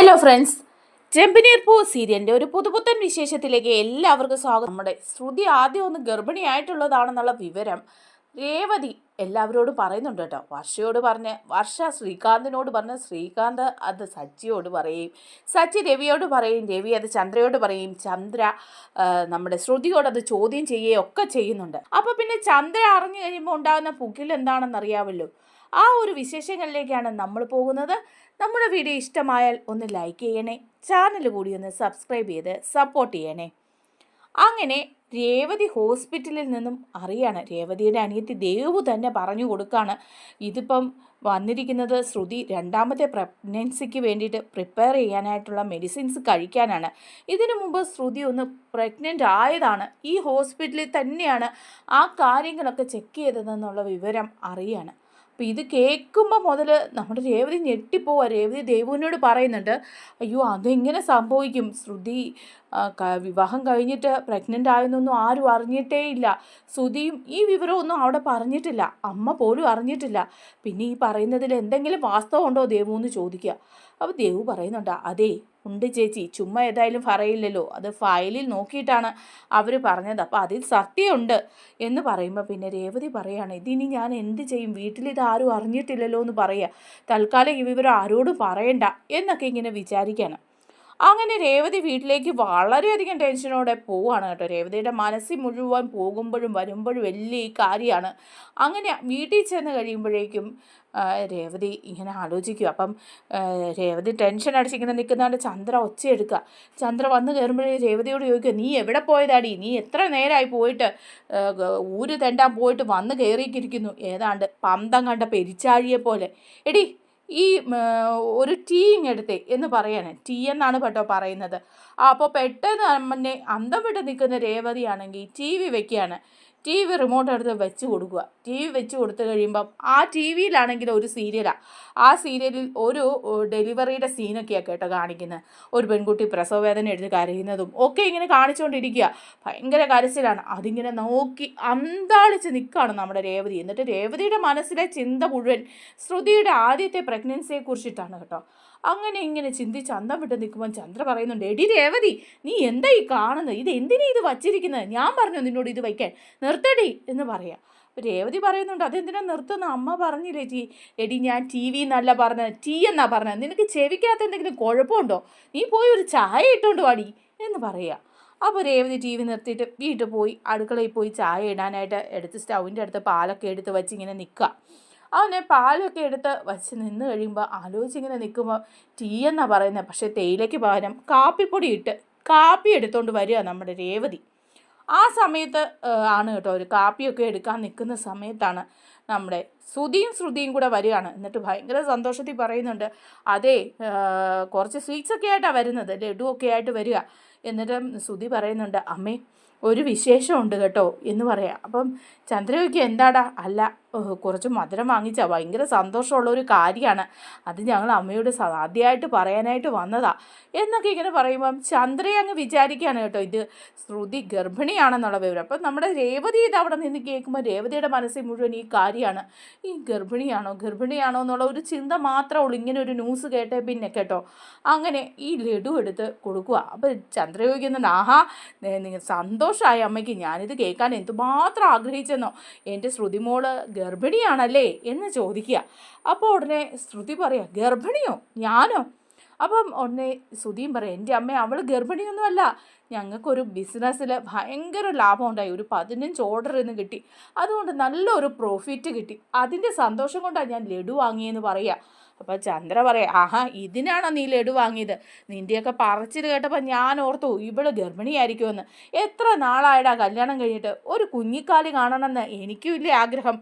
Hello friends ചെമ്പനീർ പൂ സീരിയലിന്റെ ഒരു പുതുപുത്തൻ വിശേഷത്തിലേക്ക് എല്ലാവർക്കും സ്വാഗതം. നമ്മുടെ ശ്രുതി ആദ്യം ഒന്ന് ഗർഭിണിയായിട്ടുള്ളതാണെന്നുള്ള വിവരം രേവതി എല്ലാവരോടും പറയുന്നുണ്ട് കേട്ടോ. വർഷയോട് പറഞ്ഞ് വർഷ ശ്രീകാന്തിനോട് പറഞ്ഞ് ശ്രീകാന്ത് അത് സച്ചിയോട് പറയും. സച്ചി രവിയോട് പറയും രവി അത് ചന്ദ്രയോട് പറയും ചന്ദ്ര നമ്മുടെ ശ്രുതിയോട് അത് ചോദ്യം ചെയ്യുകയും ഒക്കെ ചെയ്യുന്നുണ്ട്. അപ്പോൾ പിന്നെ ചന്ദ്ര അറിഞ്ഞു കഴിയുമ്പോൾ ഉണ്ടാകുന്ന പുകിൽ എന്താണെന്ന് അറിയാമല്ലോ ആ ഒരു വിശേഷങ്ങളിലേക്കാണ് നമ്മൾ പോകുന്നത്. നമ്മുടെ വീഡിയോ ഇഷ്ടമായാൽ ഒന്ന് ലൈക്ക് ചെയ്യണേ ചാനൽ കൂടി ഒന്ന് സബ്സ്ക്രൈബ് ചെയ്ത് സപ്പോർട്ട് ചെയ്യണേ. അങ്ങനെ രേവതി ഹോസ്പിറ്റലിൽ നിന്നും അറിയാണ് രേവതിയുടെ അനിയത്തി ദേവു തന്നെ പറഞ്ഞു കൊടുക്കാണ് ഇതിപ്പം വന്നിരിക്കുന്നത് ശ്രുതി രണ്ടാമത്തെ പ്രഗ്നൻസിക്ക് വേണ്ടിയിട്ട് പ്രിപ്പയർ ചെയ്യാനായിട്ടുള്ള മെഡിസിൻസ് കഴിക്കാനാണ്. ഇതിനു മുമ്പ് ശ്രുതി ഒന്ന് പ്രഗ്നന്റ് ആയതാണ്. ഈ ഹോസ്പിറ്റലിൽ തന്നെയാണ് ആ കാര്യങ്ങളൊക്കെ ചെക്ക് ചെയ്തതെന്നുള്ള വിവരം അറിയാണ്. അപ്പോൾ ഇത് കേൾക്കുമ്പോൾ മുതൽ നമ്മുടെ രേവതി ഞെട്ടിപ്പോവാ. രേവതി ദേവുവിനോട് പറയുന്നുണ്ട് അയ്യോ അതെങ്ങനെ സംഭവിക്കും? ശ്രുതി വിവാഹം കഴിഞ്ഞിട്ട് പ്രഗ്നന്റ് ആയെന്നൊന്നും ആരും അറിഞ്ഞിട്ടേ ഇല്ല ശ്രുതിയും ഈ വിവരമൊന്നും അവിടെ പറഞ്ഞിട്ടില്ല. അമ്മ പോലും അറിഞ്ഞിട്ടില്ല. പിന്നെ ഈ പറയുന്നതിൽ എന്തെങ്കിലും വാസ്തവമുണ്ടോ ദേവു എന്ന് ചോദിക്കുക. അപ്പോൾ ദേവു പറയുന്നുണ്ട് അതേ ഉണ്ട് ചേച്ചി ചുമ്മാ ഏതായാലും പറയില്ലല്ലോ. അത് ഫയലിൽ നോക്കിയിട്ടാണ് അവർ പറഞ്ഞത്. അപ്പോൾ അതിൽ സത്യമുണ്ട് എന്ന് പറയുമ്പോൾ പിന്നെ രേവതി പറയുകയാണ് ഇതിനി ഞാൻ എന്ത് ചെയ്യും? വീട്ടിൽ ഇത് ആരും അറിഞ്ഞിട്ടില്ലല്ലോ എന്ന് പറയുക തൽക്കാലം ഈ വിവരം ആരോടും പറയണ്ട എന്നൊക്കെ ഇങ്ങനെ വിചാരിക്കാണ്. അങ്ങനെ രേവതി വീട്ടിലേക്ക് വളരെയധികം ടെൻഷനോടെ പോവാണ് കേട്ടോ. രേവതിയുടെ മനസ്സിൽ മുഴുവൻ പോകുമ്പോഴും വരുമ്പോഴും വലിയ കാര്യമാണ്. അങ്ങനെ വീട്ടിൽ ചെന്ന് കഴിയുമ്പോഴേക്കും രേവതി ഇങ്ങനെ ആലോചിക്കും അപ്പം രേവതി ടെൻഷൻ അടിച്ചിങ്ങനെ നിൽക്കുന്നതുകൊണ്ട് ചന്ദ്ര ഒച്ചയെടുക്കുക ചന്ദ്ര വന്ന് കയറുമ്പോഴേ രേവതിയോട് ചോദിക്കുക നീ എവിടെ പോയതാടി? നീ എത്ര നേരമായി പോയിട്ട് ഊര് തെണ്ടാൻ പോയിട്ട് വന്ന് കയറിയിരിക്കുന്നു? ഏതാണ്ട് പന്തം കണ്ട പെരിച്ചാഴിയെ പോലെ എടി ഈ ഒരു ടീ എടുത്തേ എന്ന് പറയാണ് ടീ എന്നാണ് കേട്ടോ പറയുന്നത്. അപ്പോൾ പെട്ടെന്ന് അമ്മനെ അന്തം വിട്ട് നിൽക്കുന്ന രേവതിയാണെങ്കിൽ ടി വി വെക്കുകയാണ് ടി വി റിമോട്ട് എടുത്ത് വെച്ച് കൊടുക്കുക. ടി വി വെച്ച് കൊടുത്തു കഴിയുമ്പം ആ ടി വിയിലാണെങ്കിൽ ഒരു സീരിയലാണ് ആ സീരിയലിൽ ഒരു ഡെലിവറിയുടെ സീനൊക്കെയാണ് കേട്ടോ കാണിക്കുന്നത്. ഒരു പെൺകുട്ടി പ്രസവവേദന എടുത്ത് കരയുന്നതും ഒക്കെ ഇങ്ങനെ കാണിച്ചുകൊണ്ടിരിക്കുക ഭയങ്കര കരച്ചിലാണ്. അതിങ്ങനെ നോക്കി അന്താളിച്ച് നിൽക്കുകയാണ് നമ്മുടെ രേവതി. എന്നിട്ട് രേവതിയുടെ മനസ്സിലെ ചിന്ത മുഴുവൻ ശ്രുതിയുടെ ആദ്യത്തെ പ്രഗ്നൻസിയെ കുറിച്ചിട്ടാണ് കേട്ടോ. അങ്ങനെ ഇങ്ങനെ ചിന്തിച്ച് അന്തം വിട്ട് നിൽക്കുമ്പോൾ ചന്ദ്ര പറയുന്നുണ്ട് എടി രേവതി നീ എന്താ ഈ കാണുന്നത്? ഇത് എന്തിനാ ഇത് വച്ചിരിക്കുന്നത്? ഞാൻ പറഞ്ഞു നിന്നോട് ഇത് വയ്ക്കാൻ. നിർത്തടി എന്ന് പറയാം. രേവതി പറയുന്നുണ്ട് അതെന്തിനാ നിർത്തുന്ന? അമ്മ പറഞ്ഞില്ലേ ടീ എടി ഞാൻ ടി വി എന്നല്ല പറഞ്ഞത്. ടീ എന്നാ പറഞ്ഞത്? നിനക്ക് ചെവിക്കകത്ത് എന്തെങ്കിലും കുഴപ്പമുണ്ടോ? നീ പോയി ഒരു ചായ ഇട്ടുകൊണ്ട് വാടി എന്ന് പറയുക അപ്പോൾ രേവതി ടി വി നിർത്തിയിട്ട് വീട്ടിൽ പോയി അടുക്കളയിൽ പോയി ചായ ഇടാനായിട്ട് എടുത്ത് സ്റ്റൗവിന്റെ അടുത്ത് പാലൊക്കെ എടുത്ത് വെച്ച് ഇങ്ങനെ നിൽക്കുക. അവനെ പാലൊക്കെ എടുത്ത് വച്ച് നിന്ന് കഴിയുമ്പോൾ ആലോചിച്ചിങ്ങനെ നിൽക്കുമ്പോൾ ടീ എന്നാ പറയുന്നത് പക്ഷേ തേയിലയ്ക്ക് പകരം കാപ്പിപ്പൊടി ഇട്ട് കാപ്പി എടുത്തുകൊണ്ട് വരിക നമ്മുടെ രേവതി. ആ സമയത്ത് ആണ് കേട്ടോ ഒരു കാപ്പിയൊക്കെ എടുക്കാൻ നിൽക്കുന്ന സമയത്താണ് നമ്മുടെ ശ്രുതിയും ശ്രുതിയും കൂടെ വരികയാണ്. എന്നിട്ട് ഭയങ്കര സന്തോഷത്തിൽ പറയുന്നുണ്ട് അതെ കുറച്ച് സ്വീറ്റ്സ് ഒക്കെ ആയിട്ടാണ് വരുന്നത് ലഡു ഒക്കെ ആയിട്ട് വരിക. എന്നിട്ട് ശ്രുതി പറയുന്നുണ്ട് അമ്മേ ഒരു വിശേഷമുണ്ട് കേട്ടോ എന്ന് പറയാം. അപ്പം ചന്ദ്രയ്ക്ക് എന്താടാ? അല്ല കുറച്ച് മധുരം വാങ്ങിച്ചാൽ ഭയങ്കര സന്തോഷമുള്ള ഒരു കാര്യമാണ് അത് ഞങ്ങൾ അമ്മയോട് ആദ്യമായിട്ട് പറയാനായിട്ട് വന്നതാ. എന്നൊക്കെ ഇങ്ങനെ പറയുമ്പം ചന്ദ്രയെ അങ്ങ് വിചാരിക്കുകയാണ് കേട്ടോ. ഇത് ശ്രുതി ഗർഭിണിയാണെന്നുള്ള വിവരം. അപ്പം നമ്മുടെ രേവതി ഇത് അവിടെ നിന്ന് കേൾക്കുമ്പോൾ രേവതിയുടെ മനസ്സിൽ മുഴുവൻ ഈ കാര്യമാണ് ഈ ഗർഭിണിയാണോ ഗർഭിണിയാണോ എന്നുള്ള ഒരു ചിന്ത മാത്രമേ ഉള്ളൂ. ഇങ്ങനെ ഒരു ന്യൂസ് കേട്ടേ പിന്നെ കേട്ടോ. അങ്ങനെ ഈ ലഡു എടുത്ത് കൊടുക്കുക അപ്പം ചന്ദ്ര ആഹാ നിങ്ങൾ സന്തോഷമായ അമ്മയ്ക്ക്. ഞാനിത് കേൾക്കാൻ എന്തുമാത്രം ആഗ്രഹിച്ചെന്നോ? എന്റെ ശ്രുതിമോൾ ഗർഭിണിയാണല്ലേ എന്ന് ചോദിക്കുക. അപ്പോൾ ഉടനെ ശ്രുതി പറയാ ഗർഭിണിയോ? ഞാനോ? അപ്പം ഉടനെ ശ്രുതിയും പറയാം എന്റെ അമ്മ അവൾ ഗർഭിണിയൊന്നുമല്ല. ഞങ്ങൾക്കൊരു ബിസിനസ്സിൽ ഭയങ്കര ലാഭം ഉണ്ടായി ഒരു പതിനഞ്ച് ഓർഡർ ഇന്ന് കിട്ടി. അതുകൊണ്ട് നല്ലൊരു പ്രോഫിറ്റ് കിട്ടി. അതിന്റെ സന്തോഷം കൊണ്ടാണ് ഞാൻ ലഡു വാങ്ങിയെന്ന് പറയുക അപ്പോൾ ചന്ദ്ര പറയാം ആഹാ ഇതിനാണോ നീ ലഡു വാങ്ങിയത്? നിന്റെയൊക്കെ പറച്ചിൽ കേട്ടപ്പോൾ ഞാൻ ഓർത്തു ഇവൾ ഗർഭിണിയായിരിക്കുമെന്ന്. എത്ര നാളായടാ കല്യാണം കഴിഞ്ഞിട്ട്? ഒരു കുഞ്ഞിക്കാലി കാണണമെന്ന് എനിക്കും ഇല്ലേ ആഗ്രഹം.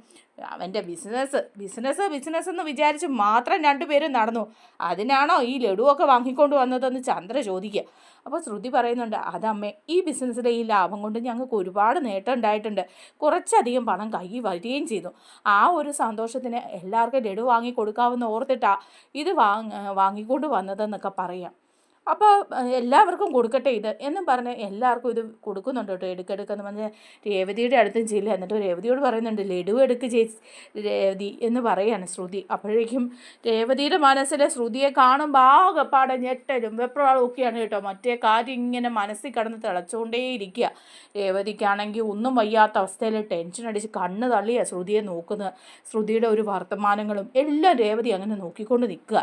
അവന്റെ ബിസിനസ് ബിസിനസ് ബിസിനസ് എന്ന് വിചാരിച്ച് മാത്രം രണ്ടുപേരും നടന്നു. അതിനാണോ ഈ ലഡുവൊക്കെ വാങ്ങിക്കൊണ്ട് വന്നതെന്ന് ചന്ദ്ര ചോദിക്കുക. അപ്പോൾ ശ്രുതി പറയുന്നുണ്ട് അതമ്മേ ഈ ബിസിനസ്സിലെ ഈ ലാഭം കൊണ്ട് ഞങ്ങൾക്ക് ഒരുപാട് നേട്ടം ഉണ്ടായിട്ടുണ്ട്. കുറച്ചധികം പണം കൈ വരികയും ചെയ്തു. ആ ഒരു സന്തോഷത്തിന് എല്ലാവർക്കും ലഡു വാങ്ങി കൊടുക്കാമെന്ന് ഓർത്തിട്ടാണ് ഇത് വാങ്ങി വാങ്ങിക്കൊണ്ട് വന്നതെന്നൊക്കെ പറയാം. അപ്പോൾ എല്ലാവർക്കും കൊടുക്കട്ടെ ഇത് എന്നും പറഞ്ഞ് എല്ലാവർക്കും ഇത് കൊടുക്കുന്നുണ്ട് കേട്ടോ എടുക്കെടുക്കെന്ന് പറഞ്ഞ് രേവതിയുടെ അടുത്തും ചെല്ലുക എന്നിട്ട് രേവതിയോട് പറയുന്നുണ്ട് ലഡു എടുക്ക് ചേച്ചി രേവതി എന്ന് പറയാണ് ശ്രുതി. അപ്പോഴേക്കും രേവതിയുടെ മനസ്സിലെ ശ്രുതിയെ കാണുമ്പോൾ ആകെപ്പാടെ ഞെട്ടലും വെപ്രാളും ഒക്കെയാണ് കേട്ടോ. മറ്റേ കാര്യം ഇങ്ങനെ മനസ്സിൽ കിടന്ന് തിളച്ചുകൊണ്ടേയിരിക്കുക രേവതിക്കാണെങ്കിൽ ഒന്നും വയ്യാത്ത അവസ്ഥയിൽ ടെൻഷൻ അടിച്ച് കണ്ണ് തള്ളിയ ശ്രുതിയെ നോക്കുന്നത്. ശ്രുതിയുടെ ഒരു വർത്തമാനങ്ങളും എല്ലാം രേവതി അങ്ങനെ നോക്കിക്കൊണ്ട് നിൽക്കുക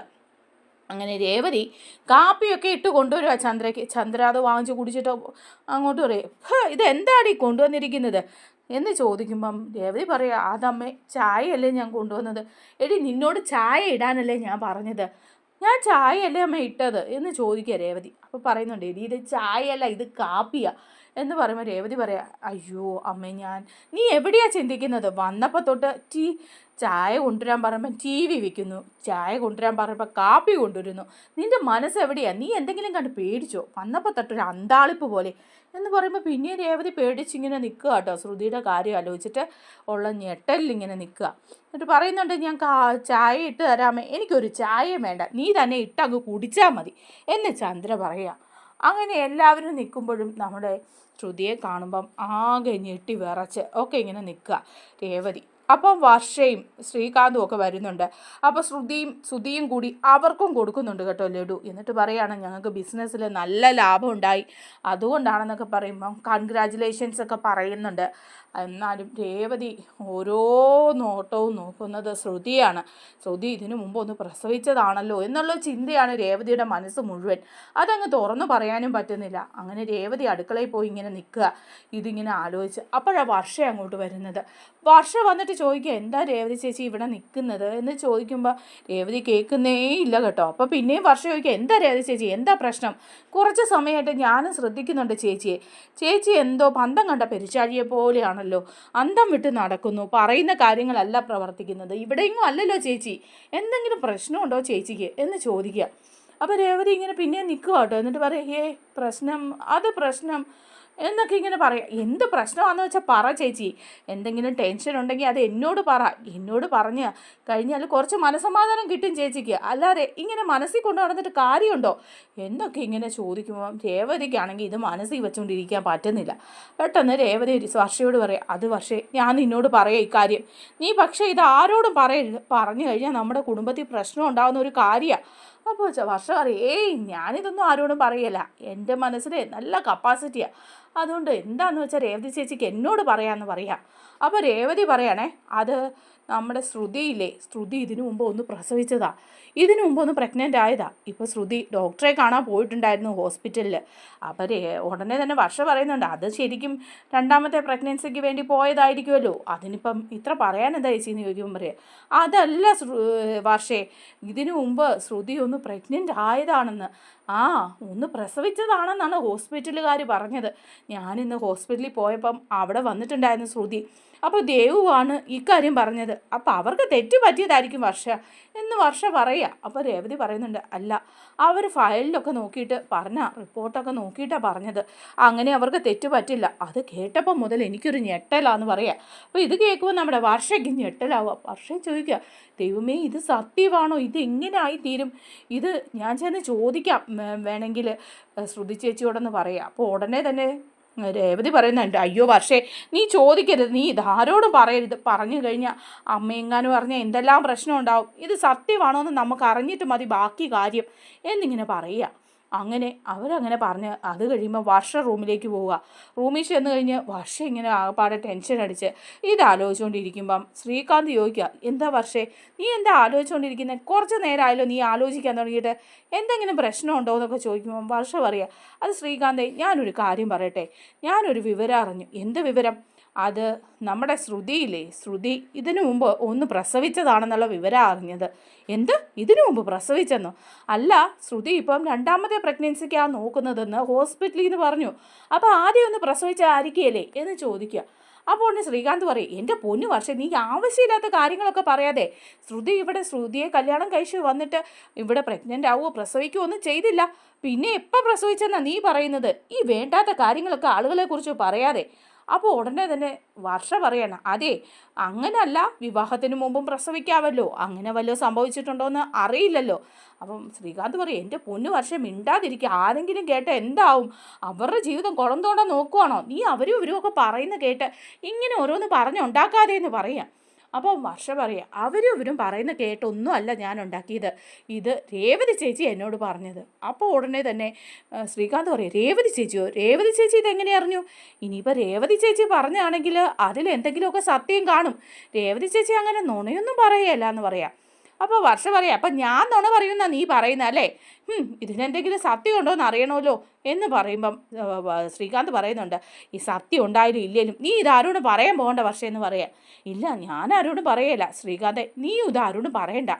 അങ്ങനെ രേവതി കാപ്പിയൊക്കെ ഇട്ട് കൊണ്ടുവരുക ചന്ദ്രയ്ക്ക്. ചന്ദ്ര അത് വാങ്ങിച്ച് കുടിച്ചിട്ട് അങ്ങോട്ട് പറയും ഇതെന്താണ് ഈ കൊണ്ടുവന്നിരിക്കുന്നത്? എന്ന് ചോദിക്കുമ്പം രേവതി പറയുക അതമ്മേ ചായയല്ലേ ഞാൻ കൊണ്ടുവന്നത്? എടി നിന്നോട് ചായ ഇടാനല്ലേ ഞാൻ പറഞ്ഞത്. ഞാൻ ചായയല്ലേ അമ്മ ഇട്ടത്? എന്ന് ചോദിക്കുക രേവതി. അപ്പോൾ പറയുന്നുണ്ട് എടി ഇത് ചായയല്ല ഇത് കാപ്പിയാ. എന്ന് പറയുമ്പോൾ രേവതി പറയാ അയ്യോ അമ്മേ ഞാൻ നീ എവിടെയാ ചിന്തിക്കുന്നത്? വന്നപ്പോൾ തൊട്ട് ടീ ചായ കൊണ്ടുവരാൻ പറയുമ്പോൾ ടി വി വെക്കുന്നു. ചായ കൊണ്ടുവരാൻ പറയുമ്പോൾ കാപ്പി കൊണ്ടുവരുന്നു. നിന്റെ മനസ്സ് എവിടെയാ? നീ എന്തെങ്കിലും കണ്ട് പേടിച്ചോ? വന്നപ്പോൾ തൊട്ടൊരു അന്താളിപ്പ് പോലെ. എന്ന് പറയുമ്പോൾ പിന്നെ രേവതി പേടിച്ചിങ്ങനെ നിൽക്കുക കേട്ടോ. ശ്രുതിയുടെ കാര്യം ആലോചിച്ചിട്ട് ഉള്ള ഞെട്ടലിൽ ഇങ്ങനെ നിൽക്കുക. എന്നിട്ട് പറയുന്നുണ്ട് ഞാൻ ചായ ഇട്ട് തരാമേ. എനിക്കൊരു ചായയും വേണ്ട. നീ തന്നെ ഇട്ടങ്ങ് കുടിച്ചാൽ മതി. എന്ന് ചന്ദ്ര പറയുക. അങ്ങനെ എല്ലാവരും നിൽക്കുമ്പോഴും നമ്മുടെ ശ്രുതിയെ കാണുമ്പം ആകെ ഞെട്ടി വിറച്ച് ഒക്കെ ഇങ്ങനെ നിൽക്കുക. രേവതി അപ്പം വർഷയും ശ്രീകാന്തും ഒക്കെ വരുന്നുണ്ട്. അപ്പോൾ ശ്രുതിയും ശ്രുതിയും കൂടി അവർക്കും കൊടുക്കുന്നുണ്ട് കേട്ടോ ലഡു. എന്നിട്ട് പറയുകയാണ് ഞങ്ങൾക്ക് ബിസിനസ്സിൽ നല്ല ലാഭം ഉണ്ടായി. അതുകൊണ്ടാണെന്നൊക്കെ പറയുമ്പം കൺഗ്രാജുലേഷൻസ് ഒക്കെ പറയുന്നുണ്ട്. എന്നാലും രേവതി ഓരോ നോട്ടവും നോക്കുന്നത് ശ്രുതിയാണ്. ശ്രുതി ഇതിനു മുമ്പ് ഒന്ന് പ്രസവിച്ചതാണല്ലോ എന്നുള്ള ചിന്തയാണ് രേവതിയുടെ മനസ്സ് മുഴുവൻ. അതങ്ങ് തുറന്നു പറയാനും പറ്റുന്നില്ല. അങ്ങനെ രേവതി അടുക്കളയിൽ പോയി ഇങ്ങനെ നിൽക്കുക. ഇതിങ്ങനെ ആലോചിച്ച് അപ്പോഴാണ് വർഷ അങ്ങോട്ട് വരുന്നത്. വർഷ വന്നിട്ട് ചോദിക്കുക എന്താ രേവതി ചേച്ചി ഇവിടെ നിൽക്കുന്നത്? എന്ന് ചോദിക്കുമ്പോൾ രേവതി കേൾക്കുന്നേ ഇല്ല കേട്ടോ. അപ്പോൾ പിന്നെയും വർഷം ചോദിക്കുക എന്താ രേവതി ചേച്ചി? എന്താ പ്രശ്നം? കുറച്ച് സമയമായിട്ട് ഞാനും ശ്രദ്ധിക്കുന്നുണ്ട് ചേച്ചിയെ. ചേച്ചി എന്തോ പന്തം കണ്ട പെരിച്ചാഴിയെ പോലെയാണല്ലോ. അന്തം വിട്ട് നടക്കുന്നു പറയുന്ന കാര്യങ്ങളല്ല പ്രവർത്തിക്കുന്നത്. ഇവിടെയെങ്ങും അല്ലല്ലോ ചേച്ചി. എന്തെങ്കിലും പ്രശ്നമുണ്ടോ ചേച്ചിക്ക്? എന്ന് ചോദിക്കുക. അപ്പോൾ രേവതി ഇങ്ങനെ പിന്നെ നിൽക്കുക കേട്ടോ. എന്നിട്ട് പറയും ഏ പ്രശ്നം അത് പ്രശ്നം. എന്നൊക്കെ ഇങ്ങനെ പറയാം. എന്ത് പ്രശ്നമാണെന്ന് വെച്ചാൽ പറ ചേച്ചി. എന്തെങ്കിലും ടെൻഷൻ ഉണ്ടെങ്കിൽ അത് എന്നോട് പറ. എന്നോട് പറഞ്ഞ് കഴിഞ്ഞാൽ കുറച്ച് മനസമാധാനം കിട്ടും ചേച്ചിക്ക്. അല്ലാതെ ഇങ്ങനെ മനസ്സിൽ കൊണ്ടു നടന്നിട്ട് കാര്യമുണ്ടോ? എന്നൊക്കെ ഇങ്ങനെ ചോദിക്കുമ്പോൾ രേവതിക്കാണെങ്കിൽ ഇത് മനസ്സിൽ വെച്ചുകൊണ്ടിരിക്കാൻ പറ്റുന്നില്ല. പെട്ടെന്ന് രേവതി ഒരു വർഷയോട് പറയാം അത് വർഷേ ഞാൻ നിന്നോട് പറയാം ഇക്കാര്യം നീ പക്ഷേ ഇത് ആരോടും പറയരുത്. പറഞ്ഞു കഴിഞ്ഞാൽ നമ്മുടെ കുടുംബത്തിൽ പ്രശ്നം ഉണ്ടാകുന്ന ഒരു കാര്യമാണ് അപ്പോൾ വർഷം പറയും ഏയ് ഞാനിതൊന്നും ആരോടും പറയല്ല. എന്റെ മനസ്സിൽ നല്ല കപ്പാസിറ്റിയാണ് അതുകൊണ്ട് എന്താണെന്ന് വെച്ചാൽ രേവതി ചേച്ചിക്ക് എന്നോട് പറയാമെന്ന് പറയാം. അപ്പോൾ രേവതി പറയണേ അത് നമ്മുടെ ശ്രുതിയില്ലേ? ശ്രുതി ഇതിനു മുമ്പ് ഒന്ന് പ്രസവിച്ചതാ. ഇതിനു മുമ്പ് ഒന്ന് പ്രഗ്നന്റ് ആയതാ. ഇപ്പോൾ ശ്രുതി ഡോക്ടറെ കാണാൻ പോയിട്ടുണ്ടായിരുന്നു ഹോസ്പിറ്റലിൽ അപ്പോൾ രേ ഉടനെ തന്നെ വർഷ പറയുന്നുണ്ട് അത് ശരിക്കും രണ്ടാമത്തെ പ്രഗ്നൻസിക്ക് വേണ്ടി പോയതായിരിക്കുമല്ലോ അതിനിപ്പം ഇത്ര പറയാൻ എന്താ ചേച്ചി എന്ന് ചോദിക്കുമ്പോൾ പറയാം അതല്ല വർഷേ ഇതിനു മുമ്പ് ശ്രുതി ഒന്ന് പ്രഗ്നന്റ് ആയതാണെന്ന്. ആ ഒന്ന് പ്രസവിച്ചതാണെന്നാണ് ഹോസ്പിറ്റലുകാർ പറഞ്ഞത്. ഞാനിന്ന് ഹോസ്പിറ്റലിൽ പോയപ്പം അവിടെ വന്നിട്ടുണ്ടായിരുന്നു ശ്രുതി. അപ്പോൾ ദേവുവാണ് ഇക്കാര്യം പറഞ്ഞത്. അപ്പോൾ അവർക്ക് തെറ്റ് പറ്റിയതായിരിക്കും വർഷ എന്ന് വർഷ പറയുക അപ്പോൾ രേവതി പറയുന്നുണ്ട് അല്ല അവർ ഫയലിലൊക്കെ നോക്കിയിട്ട് പറഞ്ഞ റിപ്പോർട്ടൊക്കെ നോക്കിയിട്ടാണ് പറഞ്ഞത്. അങ്ങനെ അവർക്ക് തെറ്റ് പറ്റില്ല. അത് കേട്ടപ്പോൾ മുതൽ എനിക്കൊരു ഞെട്ടലാന്ന് പറയാം. അപ്പോൾ ഇത് കേൾക്കുമ്പോൾ നമ്മുടെ വർഷയ്ക്ക് ഞെട്ടലാവുക. വർഷ ചോദിക്കുക ദൈവമേ ഇത് സത്യമാണോ? ഇത് എങ്ങനെ ആയി തീരും? ഇത് ഞാൻ ചെന്ന് ചോദിക്കാം വേണമെങ്കിൽ ശ്രുതി ചേച്ചിയോടെന്ന് പറയാം. അപ്പോൾ ഉടനെ തന്നെ രേവതി പറയുന്നുണ്ട് അയ്യോ പക്ഷേ നീ ചോദിക്കരുത് നീ ഇതാരോടും പറയരുത്. പറഞ്ഞു കഴിഞ്ഞാൽ അമ്മയെങ്ങാനും പറഞ്ഞാൽ എന്തെല്ലാം പ്രശ്നം ഉണ്ടാവും ഇത് സത്യമാണോ എന്ന് നമുക്ക് അറിഞ്ഞിട്ട് മതി ബാക്കി കാര്യം. എന്നിങ്ങനെ പറയുക. അങ്ങനെ അവരങ്ങനെ പറഞ്ഞ് അത് കഴിയുമ്പോൾ വർഷ റൂമിലേക്ക് പോവുക. റൂമിൽ ചെന്ന് കഴിഞ്ഞ് വർഷ ഇങ്ങനെ ആകപ്പാടെ ടെൻഷൻ അടിച്ച് ഇത് ആലോചിച്ചുകൊണ്ടിരിക്കുമ്പം ശ്രീകാന്ത് ചോദിക്കുക എന്താ വർഷേ നീ എന്താ ആലോചിച്ചുകൊണ്ടിരിക്കുന്നത് കുറച്ച് നേരമായല്ലോ നീ ആലോചിക്കാൻ തുടങ്ങിയിട്ട്. എന്തെങ്കിലും പ്രശ്നമുണ്ടോ? എന്നൊക്കെ ചോദിക്കുമ്പം വർഷ പറയുക അത് ശ്രീകാന്തേ ഞാനൊരു കാര്യം പറയട്ടെ. ഞാനൊരു വിവരം അറിഞ്ഞു. എന്ത് വിവരം? അത് നമ്മുടെ ശ്രുതിയില്ലേ ശ്രുതി ഇതിനു മുമ്പ് ഒന്ന് പ്രസവിച്ചതാണെന്നുള്ള വിവരം അറിഞ്ഞത്. എന്ത്? ഇതിനു മുമ്പ് പ്രസവിച്ചെന്നോ? അല്ല ശ്രുതി ഇപ്പം രണ്ടാമത്തെ പ്രഗ്നൻസിക്കാണ് നോക്കുന്നതെന്ന് ഹോസ്പിറ്റലിൽ നിന്ന് പറഞ്ഞു. അപ്പോൾ ആദ്യം ഒന്ന് പ്രസവിച്ച ആയിരിക്കുകയല്ലേ എന്ന് ചോദിക്കുക അപ്പോൾ ഉടനെ ശ്രീകാന്ത് പറയും എന്റെ പൊന്നു വർഷം നീ ആവശ്യമില്ലാത്ത കാര്യങ്ങളൊക്കെ പറയാതെ ശ്രുതി ഇവിടെ ശ്രുതിയെ കല്യാണം കഴിച്ച് വന്നിട്ട് ഇവിടെ പ്രഗ്നന്റ് ആവുമോ പ്രസവിക്കുകയോ ഒന്നും ചെയ്തില്ല. പിന്നെ എപ്പോൾ പ്രസവിച്ചെന്നാ നീ പറയുന്നത്? ഈ വേണ്ടാത്ത കാര്യങ്ങളൊക്കെ ആളുകളെക്കുറിച്ച് പറയാതെ. അപ്പോൾ ഉടനെ തന്നെ വർഷ പറയണം. അതെ അങ്ങനല്ല വിവാഹത്തിന് മുമ്പും പ്രസവിക്കാമല്ലോ അങ്ങനെ വല്ലതും സംഭവിച്ചിട്ടുണ്ടോയെന്ന് അറിയില്ലല്ലോ. അപ്പം ശ്രീകാന്ത് പറയും എന്റെ പൊന്നു വർഷം മിണ്ടാതിരിക്കുക ആരെങ്കിലും കേട്ട എന്താവും? അവരുടെ ജീവിതം കുളം തോണ്ട നോക്കുവാണോ? നീ അവരും ഇവരും ഒക്കെ പറയുന്ന കേട്ട് ഇങ്ങനെ ഓരോന്ന് പറഞ്ഞുണ്ടാക്കാതെ എന്ന് പറയാം. അപ്പോൾ വർഷ പറയുക അവരും ഇവരും പറയുന്ന കേട്ടൊന്നും അല്ല ഞാൻ ഉണ്ടാക്കിയത്. ഇത് രേവതി ചേച്ചി എന്നോട് പറഞ്ഞത്. അപ്പോൾ ഉടനെ തന്നെ ശ്രീകാന്ത് പറയും രേവതി ചേച്ചിയോ? രേവതി ചേച്ചി ഇതെങ്ങനെ അറിഞ്ഞു? ഇനിയിപ്പോൾ രേവതി ചേച്ചി പറഞ്ഞാണെങ്കിൽ അതിൽ എന്തെങ്കിലുമൊക്കെ സത്യം കാണും. രേവതി ചേച്ചി അങ്ങനെ നുണയൊന്നും പറയുകയല്ല എന്ന് പറയാം. അപ്പോൾ വർഷ പറയാം അപ്പം ഞാൻ നുണ പറയുന്ന നീ പറയുന്ന അല്ലേ? ഇതിനെന്തെങ്കിലും സത്യം ഉണ്ടോ എന്ന് അറിയണമല്ലോ എന്ന് പറയുമ്പം ശ്രീകാന്ത് പറയുന്നുണ്ട് ഈ സത്യം ഉണ്ടായാലും ഇല്ലേലും നീ ഇതാരോട് പറയാൻ പോകണ്ട വർഷം എന്ന് പറയാം. ഇല്ല ഞാൻ ആരോടും പറയല്ല ശ്രീകാന്തെ നീ ഇത് ആരോടും പറയണ്ട.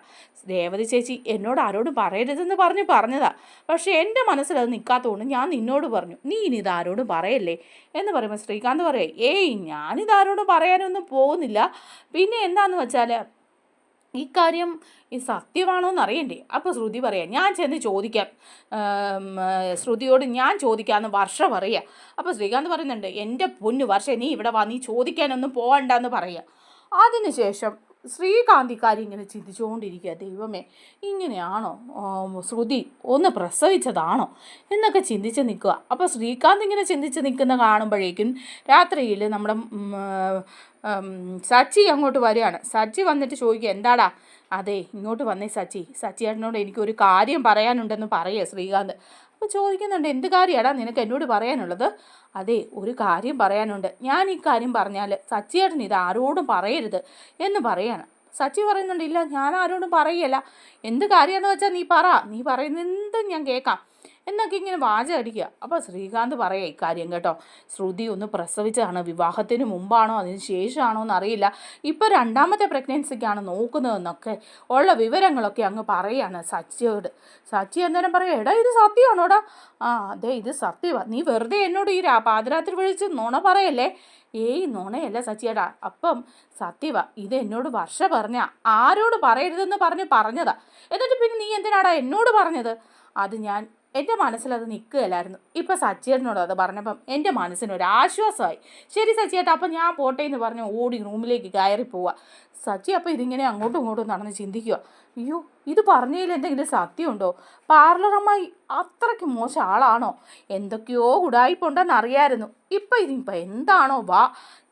രേവതി ചേച്ചി എന്നോട് ആരോടും പറയരുതെന്ന് പറഞ്ഞ് പറഞ്ഞതാ. പക്ഷേ എന്റെ മനസ്സിൽ അത് നിൽക്കാത്തതുകൊണ്ട് ഞാൻ നിന്നോട് പറഞ്ഞു നീ ഇനി ഇത് ആരോടും പറയല്ലേ? എന്ന് പറയുമ്പോൾ ശ്രീകാന്ത് പറയേ ഏയ് ഞാനിത് പറയാനൊന്നും പോകുന്നില്ല. പിന്നെ എന്താണെന്ന് വെച്ചാൽ ഈ സത്യമാണോ എന്ന് അറിയണ്ടേ അപ്പോൾ ശ്രുതി പറയാം ഞാൻ ചെന്ന് ചോദിക്കാം. ശ്രുതിയോട് ഞാൻ ചോദിക്കാമെന്ന് വർഷ പറയാം. അപ്പോൾ ശ്രീകാന്ത് പറയുന്നുണ്ട് എന്റെ പൊന്നു വർഷ നീ ഇവിടെ വാ നീ ചോദിക്കാനൊന്നും പോകണ്ടെന്ന് പറയാം. അതിനുശേഷം ശ്രീകാന്തിക്കാരി ഇങ്ങനെ ചിന്തിച്ചുകൊണ്ടിരിക്കുക ദൈവമേ ഇങ്ങനെയാണോ? ശ്രുതി ഒന്ന് പ്രസവിച്ചതാണോ? എന്നൊക്കെ ചിന്തിച്ച് നിൽക്കുക അപ്പോൾ ശ്രീകാന്ത് ഇങ്ങനെ ചിന്തിച്ച് നിൽക്കുന്ന കാണുമ്പോഴേക്കും രാത്രിയിൽ നമ്മുടെ സച്ചി അങ്ങോട്ട് വരികയാണ്. സച്ചി വന്നിട്ട് ചോദിക്കുക എന്താടാ? അതെ ഇങ്ങോട്ട് വന്നേ സച്ചി. സച്ചി ഏട്ടനോട് എനിക്കൊരു കാര്യം പറയാനുണ്ടെന്ന് പറയുക ശ്രീകാന്ത്. അപ്പോൾ ചോദിക്കുന്നുണ്ട് എന്ത് കാര്യമാടാ നിനക്ക് എന്നോട് പറയാനുള്ളത്? അതെ ഒരു കാര്യം പറയാനുണ്ട്. ഞാൻ ഈ കാര്യം പറഞ്ഞാൽ സച്ചിയേട്ടൻ ഇത് ആരോടും പറയരുത് എന്ന് പറയാണ്. സച്ചി പറയുന്നുണ്ട് ഇല്ല ഞാൻ ആരോടും പറയല്ല. എന്ത് കാര്യമാണെന്ന് വെച്ചാൽ നീ പറ. നീ പറയുന്ന എന്തും ഞാൻ കേൾക്കാം. എന്നൊക്കെ ഇങ്ങനെ വാചകം അടിക്കുക അപ്പോൾ ശ്രീകാന്ത് പറയാം ഇക്കാര്യം കേട്ടോ. ശ്രുതി ഒന്ന് പ്രസവിച്ചതാണ്. വിവാഹത്തിന് മുമ്പാണോ? അതിന് ശേഷമാണോ എന്നറിയില്ല. ഇപ്പോൾ രണ്ടാമത്തെ പ്രഗ്നൻസിക്കാണ് നോക്കുന്നതെന്നൊക്കെ ഉള്ള വിവരങ്ങളൊക്കെ അങ്ങ് പറയാണ് സച്ചിയോട്. സച്ചി അന്നേരം പറയാം എടാ ഇത് സത്യമാണോടാ? ആ അതെ ഇത് സത്യമാണ് നീ വെറുതെ എന്നോട് ഈ പാതിരാത്രി വിളിച്ച് നുണ പറയല്ലേ? ഏയ് നുണയല്ല സച്ചിയേടാ അപ്പം സത്യവ ഇത് എന്നോട് വർഷ പറഞ്ഞ. ആരോട് പറയരുതെന്ന് പറഞ്ഞ് പറഞ്ഞതാ. എന്നിട്ട് പിന്നെ നീ എന്തിനാടാ എന്നോട് പറഞ്ഞത്? അത് ഞാൻ എന്റെ മനസ്സിലത് നിൽക്കുകയല്ലായിരുന്നു. ഇപ്പോൾ സച്ചിയേട്ടനോട് അത് പറഞ്ഞപ്പം എന്റെ മനസ്സിനൊരു ആശ്വാസമായി ശരി സച്ചിയേട്ടാ അപ്പം ഞാൻ പോട്ടെ എന്ന് പറഞ്ഞ് ഓടി റൂമിലേക്ക് കയറി പോവുക സച്ചി അപ്പോൾ ഇതിങ്ങനെ അങ്ങോട്ടും ഇങ്ങോട്ടും നടന്ന് ചിന്തിക്കുക അയ്യോ ഇത് പറഞ്ഞതിൽ എന്തെങ്കിലും സത്യമുണ്ടോ? പാർലറമ്മായി അത്രയ്ക്ക് മോശം ആളാണോ? എന്തൊക്കെയോ ഉടായിപ്പുണ്ടെന്ന് അറിയായിരുന്നു ഇപ്പം ഇതിപ്പോൾ എന്താണോ വാ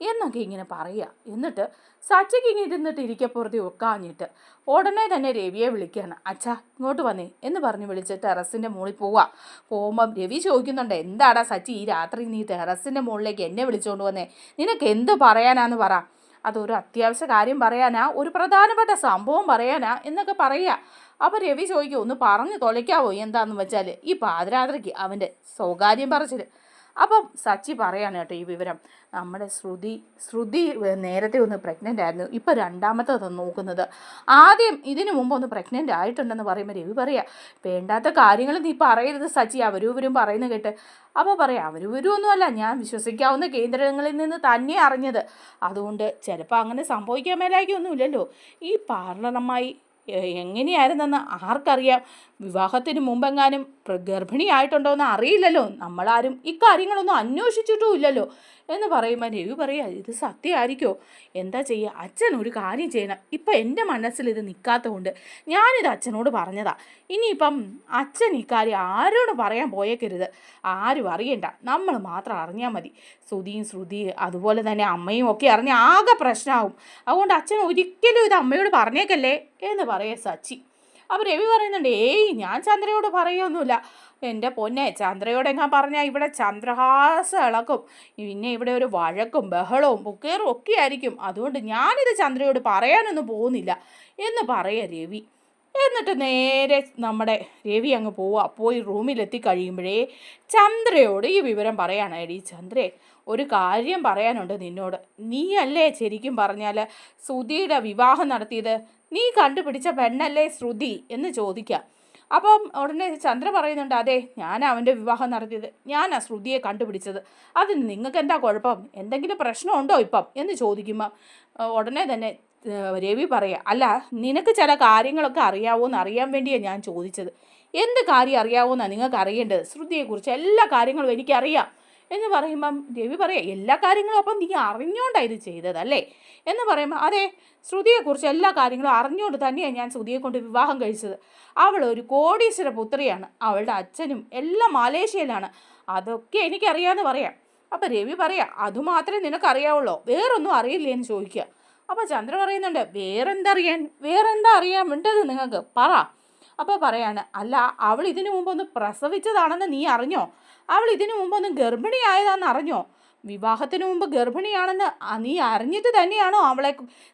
എന്നൊക്കെ ഇങ്ങനെ പറയുക. എന്നിട്ട് സച്ചിക്ക് ഇരുന്നിട്ട് ഇരിക്കപ്പുറത്തി ഒക്കാഞ്ഞിട്ട് ഉടനെ തന്നെ രവിയെ വിളിക്കുകയാണ്. അച്ഛാ ഇങ്ങോട്ട് വന്നേ എന്ന് പറഞ്ഞ് വിളിച്ച് ടെറസിന്റെ മുകളിൽ പോവുക. പോകുമ്പം രവി ചോദിക്കുന്നുണ്ട് എന്താടാ സച്ചി ഈ രാത്രി നീ ടെറസിന്റെ മുകളിലേക്ക് എന്നെ വിളിച്ചുകൊണ്ട് വന്നേ? നിനക്ക് എന്ത് പറയാനാന്ന് പറ. അതൊരു അത്യാവശ്യ കാര്യം പറയാനാ ഒരു പ്രധാനപ്പെട്ട സംഭവം പറയാനാ എന്നൊക്കെ പറയുക. അപ്പോൾ രവി ചോദിക്കും ഒന്ന് പറഞ്ഞു തൊലയ്ക്കാവോ? എന്താണെന്ന് വെച്ചാൽ ഈ പാതിരാത്രിക്ക് അവന്റെ സ്വകാര്യം പറച്ചിൽ അപ്പം സച്ചി പറയാണ് കേട്ടോ ഈ വിവരം. നമ്മുടെ ശ്രുതി ശ്രുതി നേരത്തെ ഒന്ന് പ്രഗ്നന്റ് ആയിരുന്നു. ഇപ്പം രണ്ടാമത്തത് നോക്കുന്നത്. ആദ്യം ഇതിനു മുമ്പ് ഒന്ന് പ്രഗ്നന്റ് ആയിട്ടുണ്ടെന്ന് പറയുമ്പോൾ രവി പറയുക വേണ്ടാത്ത കാര്യങ്ങൾ നീ പറയരുത് സച്ചി അവരും പറയുന്ന കേട്ട്. അപ്പോൾ പറയാം അവരും ഒന്നുമല്ല ഞാൻ വിശ്വസിക്കാവുന്ന കേന്ദ്രങ്ങളിൽ നിന്ന് തന്നെ അറിഞ്ഞത്. അതുകൊണ്ട് ചിലപ്പോൾ അങ്ങനെ സംഭവിക്കാൻ മേലായിക്കൊന്നുമില്ലല്ലോ ഈ പാർലമായി എങ്ങനെയായിരുന്നെന്ന് ആർക്കറിയാം? വിവാഹത്തിന് മുമ്പെങ്ങാനും ഗർഭിണിയായിട്ടുണ്ടോ എന്ന് അറിയില്ലല്ലോ. നമ്മളാരും ഇക്കാര്യങ്ങളൊന്നും അന്വേഷിച്ചിട്ടും ഇല്ലല്ലോ എന്ന് പറയുമ്പോൾ രവി പറയാ ഇത് സത്യമായിരിക്കോ? എന്താ ചെയ്യുക അച്ഛൻ ഒരു കാര്യം ചെയ്യണം. ഇപ്പം എന്റെ മനസ്സിൽ ഇത് നിൽക്കാത്തതുകൊണ്ട് ഞാനിത് അച്ഛനോട് പറഞ്ഞതാ. ഇനിയിപ്പം അച്ഛൻ ഇക്കാര്യം ആരോട് പറയാൻ പോയേക്കരുത്? ആരും അറിയണ്ട. നമ്മൾ മാത്രം അറിഞ്ഞാൽ മതി. ശ്രുതിയും ശ്രുതി അതുപോലെ തന്നെ അമ്മയും ഒക്കെ അറിഞ്ഞ ആകെ പ്രശ്നമാവും അതുകൊണ്ട് അച്ഛൻ ഒരിക്കലും ഇത് അമ്മയോട് പറഞ്ഞേക്കല്ലേ? എന്ന് പറയുക സച്ചി. അപ്പോൾ രവി പറയുന്നുണ്ട് ഏയ് ഞാൻ ചന്ദ്രയോട് പറയൊന്നുമില്ല. എന്റെ പൊന്നെ ചന്ദ്രയോട് എങ്ങാൻ പറഞ്ഞാൽ ഇവിടെ ചന്ദ്രഹാസം ഇളക്കും. പിന്നെ ഇവിടെ ഒരു വഴക്കും ബഹളവും പുക്കേറും ഒക്കെ ആയിരിക്കും. അതുകൊണ്ട് ഞാനിത് ചന്ദ്രയോട് പറയാനൊന്നും പോകുന്നില്ല. എന്ന് പറയുക രവി. എന്നിട്ട് നേരെ നമ്മുടെ രവി അങ്ങ് പോവുക. പോയി റൂമിലെത്തി കഴിയുമ്പോഴേ ചന്ദ്രയോട് ഈ വിവരം പറയാണ്. എടി ചന്ദ്രേ ഒരു കാര്യം പറയാനുണ്ട് നിന്നോട്. നീയല്ലേ ശരിക്കും പറഞ്ഞാൽ ശ്രുതിയുടെ വിവാഹം നടത്തിയത്? നീ കണ്ടുപിടിച്ച പെണ്ണല്ലേ ശ്രുതി എന്ന് ചോദിക്കാം അപ്പം ഉടനെ ചന്ദ്ര പറയുന്നുണ്ട് അതെ ഞാൻ അവന്റെ വിവാഹം നടത്തിയത്. ഞാനാ ശ്രുതിയെ കണ്ടുപിടിച്ചത്. അതിന് നിങ്ങൾക്ക് എന്താ കുഴപ്പം? എന്തെങ്കിലും പ്രശ്നമുണ്ടോ ഇപ്പം? എന്ന് ചോദിക്കുമ്പം ഉടനെ തന്നെ ആ, രവി പറയുക അല്ല നിനക്ക് ചില കാര്യങ്ങളൊക്കെ അറിയാവോ എന്ന് അറിയാൻ വേണ്ടിയാണ് ഞാൻ ചോദിച്ചത്. എന്ത് കാര്യം അറിയാവോ എന്നാണ് നിങ്ങൾക്ക് അറിയേണ്ടത്? ശ്രുതിയെക്കുറിച്ച് എല്ലാ കാര്യങ്ങളും എനിക്കറിയാം. എന്ന് പറയുമ്പം രവി പറയാം എല്ലാ കാര്യങ്ങളും അപ്പം നീ അറിഞ്ഞുകൊണ്ടാണ് ഇത് ചെയ്തതല്ലേ എന്ന് പറയുമ്പോൾ അതെ ശ്രുതിയെക്കുറിച്ച് എല്ലാ കാര്യങ്ങളും അറിഞ്ഞുകൊണ്ട് തന്നെയാണ് ഞാൻ ശ്രുതിയെ കൊണ്ട് വിവാഹം കഴിച്ചത്. അവൾ ഒരു കോടീശ്വര പുത്രിയാണ്. അവളുടെ അച്ഛനും എല്ലാം മലേഷ്യയിലാണ്. അതൊക്കെ എനിക്കറിയാമെന്ന് പറയാം. അപ്പം രവി പറയാം അതുമാത്രമേ നിനക്കറിയാവുള്ളൂ. വേറൊന്നും അറിയില്ലേ എന്ന് ചോദിക്കുക അപ്പോൾ ചന്ദ്ര പറയുന്നുണ്ട് വേറെന്താ അറിയാൻ വേറെന്താ അറിയാൻ വേണ്ടത് നിങ്ങൾക്ക് പറ. അപ്പോൾ പറയാണ് അല്ല അവൾ ഇതിനു മുമ്പൊന്ന് പ്രസവിച്ചതാണെന്ന് നീ അറിഞ്ഞോ? അവൾ ഇതിനു മുമ്പൊന്ന് ഗർഭിണിയായതാണെന്ന് അറിഞ്ഞോ? വിവാഹത്തിന് മുമ്പ് ഗർഭിണിയാണെന്ന് നീ അറിഞ്ഞിട്ട് തന്നെയാണോ അവളെ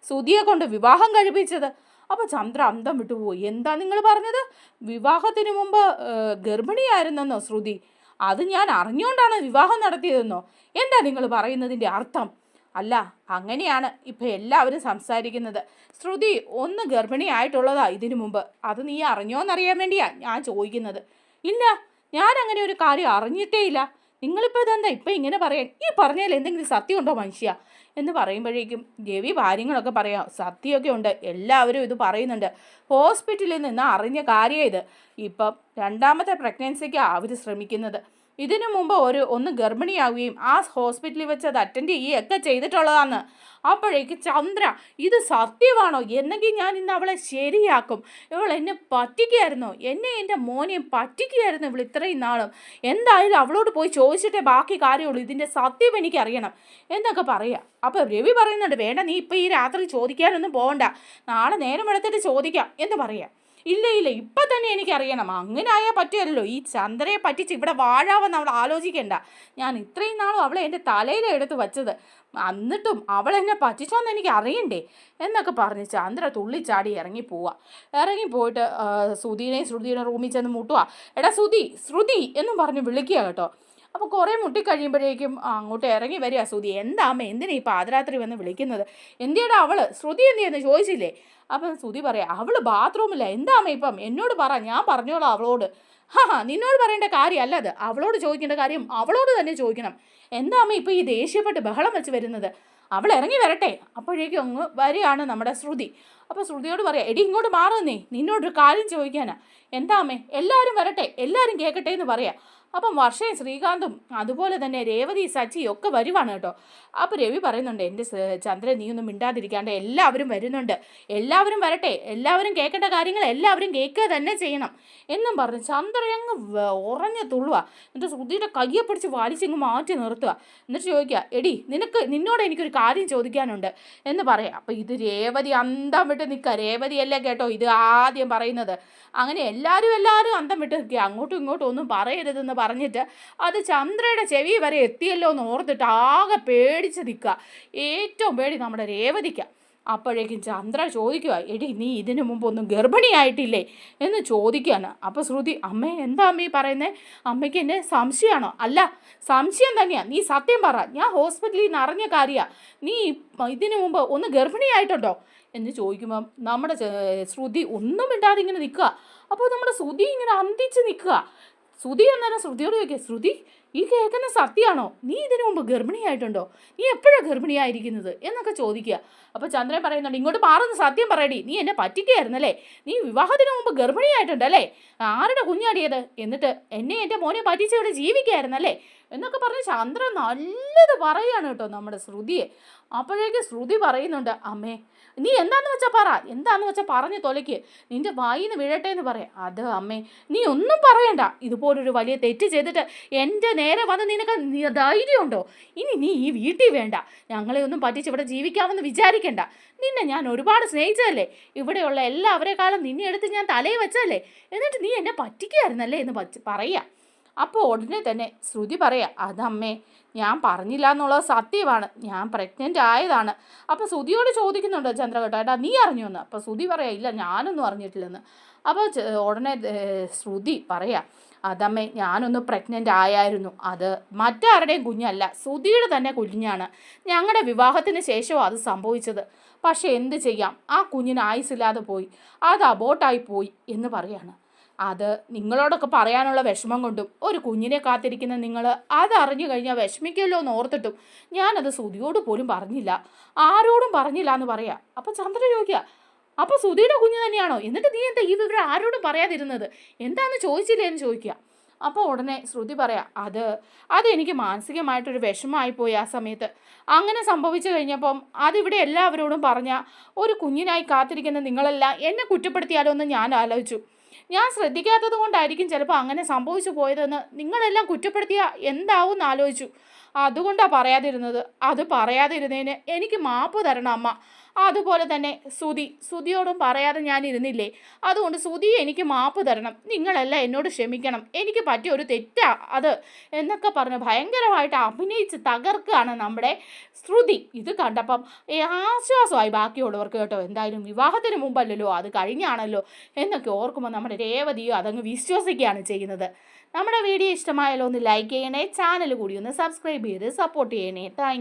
സുതിയെ കൊണ്ട് വിവാഹം കഴിപ്പിച്ചത്? അപ്പോൾ ചന്ദ്ര അന്തം വിട്ടുപോയി എന്താ നിങ്ങൾ പറഞ്ഞത്? വിവാഹത്തിന് മുമ്പ് ഗർഭിണിയായിരുന്നെന്നോ ശ്രുതി അത് ഞാൻ അറിഞ്ഞുകൊണ്ടാണ് വിവാഹം നടത്തിയതെന്നോ? എന്താ നിങ്ങൾ പറയുന്നതിന്റെ അർത്ഥം? അല്ല അങ്ങനെയാണ് ഇപ്പം എല്ലാവരും സംസാരിക്കുന്നത്. ശ്രുതി ഒന്ന് ഗർഭിണിയായിട്ടുള്ളതാ ഇതിനു മുമ്പ്. അത് നീ അറിഞ്ഞോന്നറിയാൻ വേണ്ടിയാ ഞാൻ ചോദിക്കുന്നത്. ഇല്ല ഞാൻ അങ്ങനെ ഒരു കാര്യം അറിഞ്ഞിട്ടേ ഇല്ല നിങ്ങളിപ്പോൾ ഇതെന്താ ഇപ്പം ഇങ്ങനെ പറയാൻ? ഈ പറഞ്ഞതിൽ എന്തെങ്കിലും സത്യമുണ്ടോ മനുഷ്യ? എന്ന് പറയുമ്പോഴേക്കും രവി കാര്യങ്ങളൊക്കെ പറയാം സത്യമൊക്കെ ഉണ്ട്. എല്ലാവരും ഇത് പറയുന്നുണ്ട്. ഹോസ്പിറ്റലിൽ നിന്ന് അറിഞ്ഞ കാര്യം ഇത്. ഇപ്പം രണ്ടാമത്തെ പ്രഗ്നൻസിക്കാണ് അവർ ശ്രമിക്കുന്നത്. ഇതിനു മുമ്പ് ഒരു ഒന്ന് ഗർഭിണിയാവുകയും ആ ഹോസ്പിറ്റലിൽ വെച്ച് അത് അറ്റൻഡ് ചെയ്യുകയൊക്കെ ചെയ്തിട്ടുള്ളതാണ്. അപ്പോഴേക്ക് ചന്ദ്ര ഇത് സത്യമാണോ? എന്നെങ്കിൽ ഞാൻ ഇന്ന് അവളെ ശരിയാക്കും. ഇവൾ എന്നെ പറ്റിക്കുകയായിരുന്നു. എന്നെ എന്റെ മോനെയും പറ്റിക്കുകയായിരുന്നു ഇവൾ ഇത്രയും നാളും. എന്തായാലും അവളോട് പോയി ചോദിച്ചിട്ടേ ബാക്കി കാര്യമുള്ളൂ. ഇതിന്റെ സത്യം എനിക്കറിയണം എന്നൊക്കെ പറയാം. അപ്പോൾ രവി പറയുന്നുണ്ട് വേണ്ട നീ ഇപ്പോൾ ഈ രാത്രി ചോദിക്കാനൊന്നും പോകണ്ട നാളെ നേരം എടുത്തിട്ട് ചോദിക്കാം എന്ന് പറയാം. ഇല്ല ഇല്ല. ഇപ്പം തന്നെ എനിക്കറിയണം. അങ്ങനെ ആയാൽ പറ്റുമല്ലോ ഈ ചന്ദ്രയെ പറ്റിച്ച് ഇവിടെ വാഴാവെന്ന് അവൾ ആലോചിക്കേണ്ട. ഞാൻ ഇത്രയും നാളും അവളെ എന്റെ തലയിലെ എടുത്ത് വച്ചത്. എന്നിട്ടും അവൾ എന്നെ പറ്റിച്ചോന്ന് എനിക്ക് അറിയണ്ടേ? എന്നൊക്കെ പറഞ്ഞ് ചന്ദ്ര തുള്ളിച്ചാടി ഇറങ്ങി പോവുക ഇറങ്ങി പോയിട്ട് സുധീനെയും ശ്രുതിയുടെ റൂമിൽ ചെന്ന് മുട്ടുക എടാ സുധി ശ്രുതി എന്നും പറഞ്ഞ് വിളിക്കുക കേട്ടോ. അപ്പോൾ കുറേ മുട്ടി കഴിയുമ്പോഴേക്കും അങ്ങോട്ട് ഇറങ്ങി വരിക. ശ്രുതി എന്താ അമ്മ എന്തിനാ ഈ പാതിരാത്രി വന്ന് വിളിക്കുന്നത്? എന്തിയടാ അവൾ? ശ്രുതി എന്തിയെന്ന് ചോദിച്ചില്ലേ? അപ്പം ശ്രുതി പറയാം അവൾ ബാത്റൂമില്ല എന്താ അമ്മ ഇപ്പം? എന്നോട് പറ ഞാൻ പറഞ്ഞോളാം അവളോട്. ഹാ ഹാ നിന്നോട് പറയേണ്ട കാര്യമല്ല അത്. അവളോട് ചോദിക്കേണ്ട കാര്യം അവളോട് തന്നെ ചോദിക്കണം. എന്താ അമ്മ ഇപ്പം ഈ ദേഷ്യപ്പെട്ട് ബഹളം വെച്ച് വരുന്നത്? അവൾ ഇറങ്ങി വരട്ടെ. അപ്പോഴേക്കും അങ്ങ് വരികയാണ് നമ്മുടെ ശ്രുതി. അപ്പോൾ ശ്രുതിയോട് പറയാം എടി ഇങ്ങോട്ട് മാറുന്നേ. നിന്നോടൊരു കാര്യം ചോദിക്കാനാ. എന്താ അമ്മേ എല്ലാവരും വരട്ടെ. എല്ലാവരും കേൾക്കട്ടെ എന്ന് പറയാം. അപ്പം വർഷയും ശ്രീകാന്തും അതുപോലെ തന്നെ രേവതി സച്ചി ഒക്കെ വരുവാണ് കേട്ടോ. അപ്പോൾ രവി പറയുന്നുണ്ട് എന്റെ ചന്ദ്രൻ നീ ഒന്നും മിണ്ടാതിരിക്കാണ്ട് എല്ലാവരും വരുന്നുണ്ട്. എല്ലാവരും വരട്ടെ. എല്ലാവരും കേൾക്കേണ്ട കാര്യങ്ങൾ എല്ലാവരും കേൾക്കുക തന്നെ ചെയ്യണം. എന്നും പറഞ്ഞ് ചന്ദ്രൻ അങ്ങ് ഉറഞ്ഞ് തുള്ളുക എന്നിട്ട് ശ്രുതിയുടെ കയ്യെ പിടിച്ച് വലിച്ചിങ്ങ് മാറ്റി നിർത്തുക എന്നിട്ട് ചോദിക്കുക എടി നിനക്ക് നിന്നോട് എനിക്കൊരു കാര്യം ചോദിക്കാനുണ്ട്. എന്ന് പറയാം. അപ്പോൾ ഇത് രേവതി അന്തം വിട്ട് നിൽക്കുക. രേവതിയല്ലേ കേട്ടോ ഇത് ആദ്യം പറയുന്നത്. അങ്ങനെ എല്ലാവരും എല്ലാവരും അന്തം വിട്ട് നിൽക്കുക. അങ്ങോട്ടും ഇങ്ങോട്ടും ഒന്നും പറയരുതെന്ന് പറഞ്ഞിട്ട് അത് ചന്ദ്രയുടെ ചെവി വരെ എത്തിയല്ലോ എന്ന് ഓർത്തിട്ട് ആകെ പേടിച്ച് നിൽക്കുക. ഏറ്റവും പേടി നമ്മുടെ രേവതിക്ക. അപ്പോഴേക്കും ചന്ദ്ര ചോദിക്കുക എടി നീ ഇതിനു മുമ്പ് ഒന്നും ഗർഭിണിയായിട്ടില്ലേ? എന്ന് ചോദിക്കുകയാണ്. അപ്പോൾ ശ്രുതി അമ്മ എന്താ അമ്മ ഈ പറയുന്നത് അമ്മയ്ക്ക് എന്നെ സംശയമാണോ? അല്ല സംശയം തന്നെയാണ് നീ സത്യം പറ. ഞാൻ ഹോസ്പിറ്റലിൽ നിന്ന് അറിഞ്ഞ കാര്യമാണ് നീ ഇതിനു മുമ്പ് ഒന്ന് ഗർഭിണിയായിട്ടുണ്ടോ? എന്ന് ചോദിക്കുമ്പം നമ്മുടെ ശ്രുതി ഒന്നും ഇണ്ടാതെ ഇങ്ങനെ നിൽക്കുക. അപ്പോൾ നമ്മുടെ ശ്രുതി ഇങ്ങനെ അന്തിച്ച് നിൽക്കുക. ശ്രുതി അന്നേരം ശ്രുതിയോട് ചോദിക്കുക ശ്രുതി ഈ കേൾക്കുന്ന സത്യമാണോ? നീ ഇതിനു മുമ്പ് ഗർഭിണിയായിട്ടുണ്ടോ? നീ എപ്പോഴാണ് ഗർഭിണിയായിരിക്കുന്നത്? എന്നൊക്കെ ചോദിക്കുക. അപ്പോൾ ചന്ദ്രൻ പറയുന്നുണ്ട് ഇങ്ങോട്ട് മാറുന്ന സത്യം പറയടി നീ എന്നെ പറ്റിക്കുകയായിരുന്നല്ലേ? നീ വിവാഹത്തിന് മുമ്പ് ഗർഭിണിയായിട്ടുണ്ടല്ലേ? ആരുടെ കുഞ്ഞാടിയത്? എന്നിട്ട് എന്നെ എന്റെ മോനെ പറ്റിച്ച് ഇവിടെ ജീവിക്കുകയായിരുന്നല്ലേ? എന്നൊക്കെ പറഞ്ഞ് ചന്ദ്രൻ നല്ലത് പറയാണ് കേട്ടോ നമ്മുടെ ശ്രുതിയെ. അപ്പോഴേക്ക് ശ്രുതി പറയുന്നുണ്ട് അമ്മേ നീ എന്താന്ന് വെച്ചാൽ പറ. എന്താന്ന് വെച്ചാൽ പറഞ്ഞു തൊലയ്ക്ക്. നിന്റെ വായിന്ന് വീഴട്ടെ എന്ന് പറയാം. അത് അമ്മേ നീ ഒന്നും പറയണ്ട. ഇതുപോലൊരു വലിയ തെറ്റ് ചെയ്തിട്ട് എന്റെ നേരെ വന്ന് നിനക്ക് ധൈര്യമുണ്ടോ? ഇനി നീ ഈ വീട്ടിൽ വേണ്ട. ഞങ്ങളെ ഒന്നും പറ്റിച്ച് ഇവിടെ ജീവിക്കാമെന്ന് വിചാരിക്കണ്ട. നിന്നെ ഞാൻ ഒരുപാട് സ്നേഹിച്ചതല്ലേ? ഇവിടെയുള്ള എല്ലാവരെക്കാളും നിന്നെ എടുത്ത് ഞാൻ തലയിൽ വെച്ചതല്ലേ? എന്നിട്ട് നീ എന്നെ പറ്റിക്കുകയായിരുന്നല്ലേ എന്ന് പറയുക അപ്പോൾ ഉടനെ തന്നെ ശ്രുതി പറയാം അതമ്മേ ഞാൻ പറഞ്ഞില്ല എന്നുള്ളത് സത്യമാണ്. ഞാൻ പ്രഗ്നന്റ് ആയതാണ്. അപ്പോൾ സുതിയോട് ചോദിക്കുന്നുണ്ട് ചന്ദ്രകട്ട ഏട്ടാ നീ അറിഞ്ഞു എന്ന്? അപ്പോൾ സുതി പറയാ ഇല്ല ഞാനൊന്നും അറിഞ്ഞിട്ടില്ലെന്ന്. അപ്പോൾ ഉടനെ ശ്രുതി പറയാ അതമ്മേ ഞാനൊന്ന് പ്രഗ്നന്റ് ആയായിരുന്നു. അത് മറ്റാരുടെയും കുഞ്ഞല്ല ശ്രുതിയുടെ തന്നെ കുഞ്ഞാണ്. ഞങ്ങളുടെ വിവാഹത്തിന് ശേഷവും അത് സംഭവിച്ചത്. പക്ഷേ എന്ത് ചെയ്യാം? ആ കുഞ്ഞിന് ആയുസില്ലാതെ പോയി. അത് അബോട്ടായി പോയി എന്ന് പറയാണ്. അത് നിങ്ങളോടൊക്കെ പറയാനുള്ള വിഷമം കൊണ്ടും ഒരു കുഞ്ഞിനെ കാത്തിരിക്കുന്ന നിങ്ങൾ അതറിഞ്ഞു കഴിഞ്ഞാൽ വിഷമിക്കുമല്ലോ എന്ന് ഓർത്തിട്ടും ഞാനത് സുതിയോട് പോലും പറഞ്ഞില്ല. ആരോടും പറഞ്ഞില്ല എന്ന് പറയാ. അപ്പം ചന്ദ്ര ചോദിക്കുക അപ്പോൾ സുധിയുടെ കുഞ്ഞ് തന്നെയാണോ? എന്നിട്ട് നീ എന്താ ഈ വിവരം ആരോടും പറയാതിരുന്നത്? എന്താന്ന് ചോദിച്ചില്ലേ എന്ന് ചോദിക്കുക അപ്പോൾ ഉടനെ ശ്രുതി പറയാം അത് അതെനിക്ക് മാനസികമായിട്ടൊരു വിഷമമായി പോയി ആ സമയത്ത്. അങ്ങനെ സംഭവിച്ചു കഴിഞ്ഞപ്പം അതിവിടെ എല്ലാവരോടും പറഞ്ഞ ഒരു കുഞ്ഞിനായി കാത്തിരിക്കുന്ന നിങ്ങളെല്ലാം എന്നെ കുറ്റപ്പെടുത്തിയാലോ എന്ന് ഞാൻ ആലോചിച്ചു. ഞാൻ ശ്രദ്ധിക്കാത്തത് കൊണ്ടായിരിക്കും ചിലപ്പോൾ അങ്ങനെ സംഭവിച്ചു പോയതെന്ന് നിങ്ങളെല്ലാം കുറ്റപ്പെടുത്തിയ എന്താവും എന്ന് ആലോചിച്ചു. അതുകൊണ്ടാണ് പറയാതിരുന്നത്. അത് പറയാതിരുന്നതിന് എനിക്ക് മാപ്പ് തരണം അമ്മ. അതുപോലെ തന്നെ സുതി സുതിയോടും പറയാതെ ഞാൻ ഇരുന്നില്ലേ? അതുകൊണ്ട് സുതി എനിക്ക് മാപ്പ് തരണം. നിങ്ങളല്ല എന്നോട് ക്ഷമിക്കണം. എനിക്ക് പറ്റിയ ഒരു തെറ്റാ അത് എന്നൊക്കെ പറഞ്ഞ് ഭയങ്കരമായിട്ട് അഭിനയിച്ച് തകർക്കുകയാണ് നമ്മുടെ ശ്രുതി. ഇത് കണ്ടപ്പം ആശ്വാസമായി ബാക്കിയുള്ളവർക്ക് കേട്ടോ എന്തായാലും വിവാഹത്തിന് മുമ്പല്ലല്ലോ അത് കഴിഞ്ഞാണല്ലോ എന്നൊക്കെ ഓർക്കുമ്പോൾ നമ്മുടെ രേവതിയോ അതങ്ങ് വിശ്വസിക്കുകയാണ് ചെയ്യുന്നത്. നമ്മുടെ വീഡിയോ ഇഷ്ടമായാലോ ഒന്ന് ലൈക്ക് ചെയ്യണേ ചാനൽ കൂടി ഒന്ന് സബ്സ്ക്രൈബ് ചെയ്ത് സപ്പോർട്ട് ചെയ്യണേ. താങ്ക്